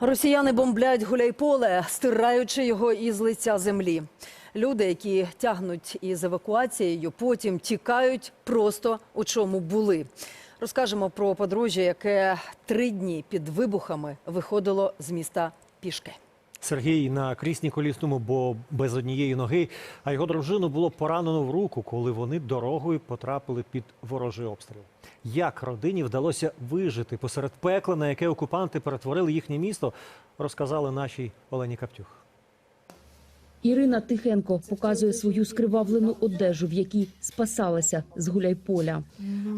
Росіяни бомблять гуляйполе, стираючи його із лиця землі. Люди, які тягнуть із евакуацією, потім тікають просто у чому були. Розкажемо про подружжя, яке три дні під вибухами виходило з міста пішки. Сергій на крісній колісному, бо без однієї ноги, а його дружину було поранено в руку, коли вони дорогою потрапили під ворожий обстріл. Як родині вдалося вижити посеред пекла, на яке окупанти перетворили їхнє місто, розказали нашій Олені Каптюх. Ірина Тихенко показує свою скривавлену одежу, в якій спасалася з гуляйполя.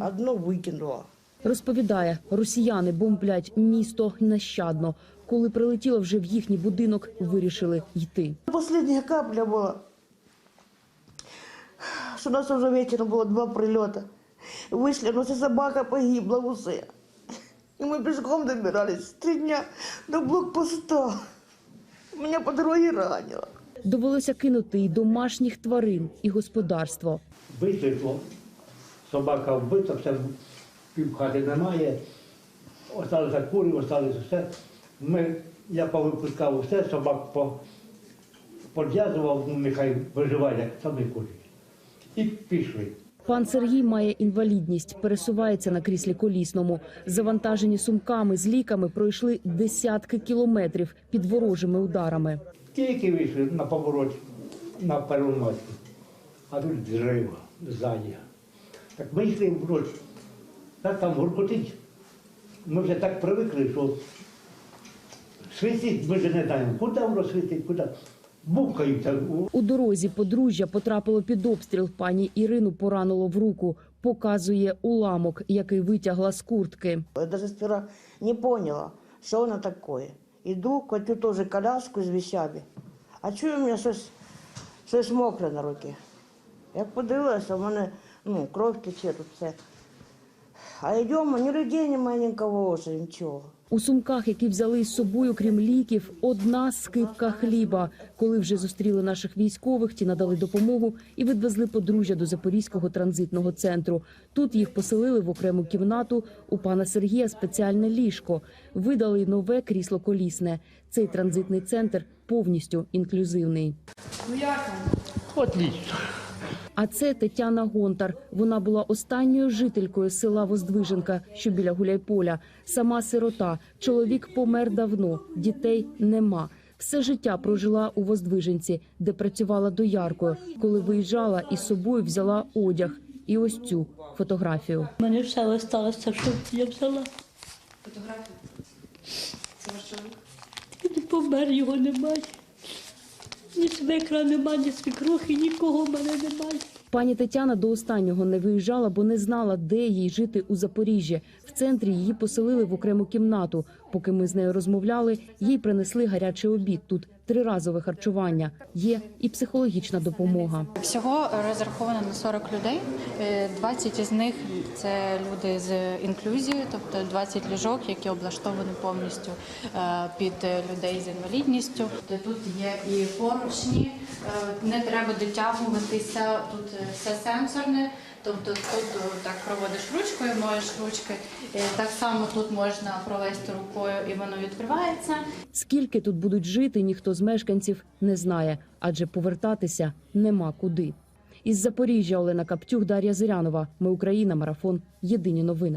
Одну выкинула. Розповідає, росіяни бомблять місто нещадно. Коли прилетіло вже в їхній будинок, вирішили йти. Последняя капля была, что у нас уже вечером было два прилета. Вышли, но вся собака погибла уже. И мы пешком добирались три дня до блокпоста. Меня по дороге ранило. Довелося кинути і домашніх тварин, і господарство. Висвітло, собака вбита, все півхати немає. Осталися кури, осталося все. Ми, я повипускав все, собак по, подв'язував, ну, нехай виживає, як самі курі. І пішли. Пан Сергій має інвалідність, пересувається на кріслі колісному. Завантажені сумками з ліками пройшли десятки кілометрів під ворожими ударами. Тільки вийшли на поворот на переносці, а тут зрива ззаді. Так ми йшли вроч, так там гуркотить. Ми вже так привикли, що свистить, ми вже не знаємо, куди воно свистить, куди. Бухкаються. У дорозі подружжя потрапило під обстріл. Пані Ірину поранило в руку. Показує уламок, який витягла з куртки. Я сперва не поняла, что оно такое. Иду, кладу тоже коляску с вещами. А чую, у меня щось, щось мокре на руці. Я подивилася, у мене ну, кров тече тут все. А йдемо, ні людей немає, нікого вже, нічого. У сумках, які взяли з собою, крім ліків, одна скипка хліба. Коли вже зустріли наших військових, ті надали допомогу і відвезли подружжя до Запорізького транзитного центру. Тут їх поселили в окрему кімнату. У пана Сергія спеціальне ліжко. Видали й нове крісло колісне. Цей транзитний центр повністю інклюзивний. Отлично. А це Тетяна Гонтар. Вона була останньою жителькою села Воздвиженка, що біля Гуляйполя. Сама сирота. Чоловік помер давно, дітей нема. Все життя прожила у Воздвиженці, де працювала дояркою. Коли виїжджала, із собою взяла одяг. І ось цю фотографію. У мене все лишилося, що я взяла. Він помер, його немає. Ні свекра нема, ні свекрухи, нікого в мене немає. Пані Тетяна до останнього не виїжджала, бо не знала, де їй жити у Запоріжжі. В центрі її поселили в окрему кімнату. Поки ми з нею розмовляли, їй принесли гарячий обід. Тут триразове харчування. Є і психологічна допомога. Всього розраховано на 40 людей. Е, 20 із них це люди з інклюзією, тобто 20 ліжок, які облаштовані повністю е, під людей з інвалідністю. Тут є і поручні, е, не треба дотягуватися. Тут е, все сенсорне. Тобто тут так проводиш ручкою, моєш ручки. Е, Так само тут можна провести рукою і воно відкривається. Скільки тут будуть жити, ніхто з мешканців не знає, адже повертатися нема куди. Із Запоріжжя Олена Каптюх, Дар'я Зирянова. Ми Україна. Марафон. Єдині новини.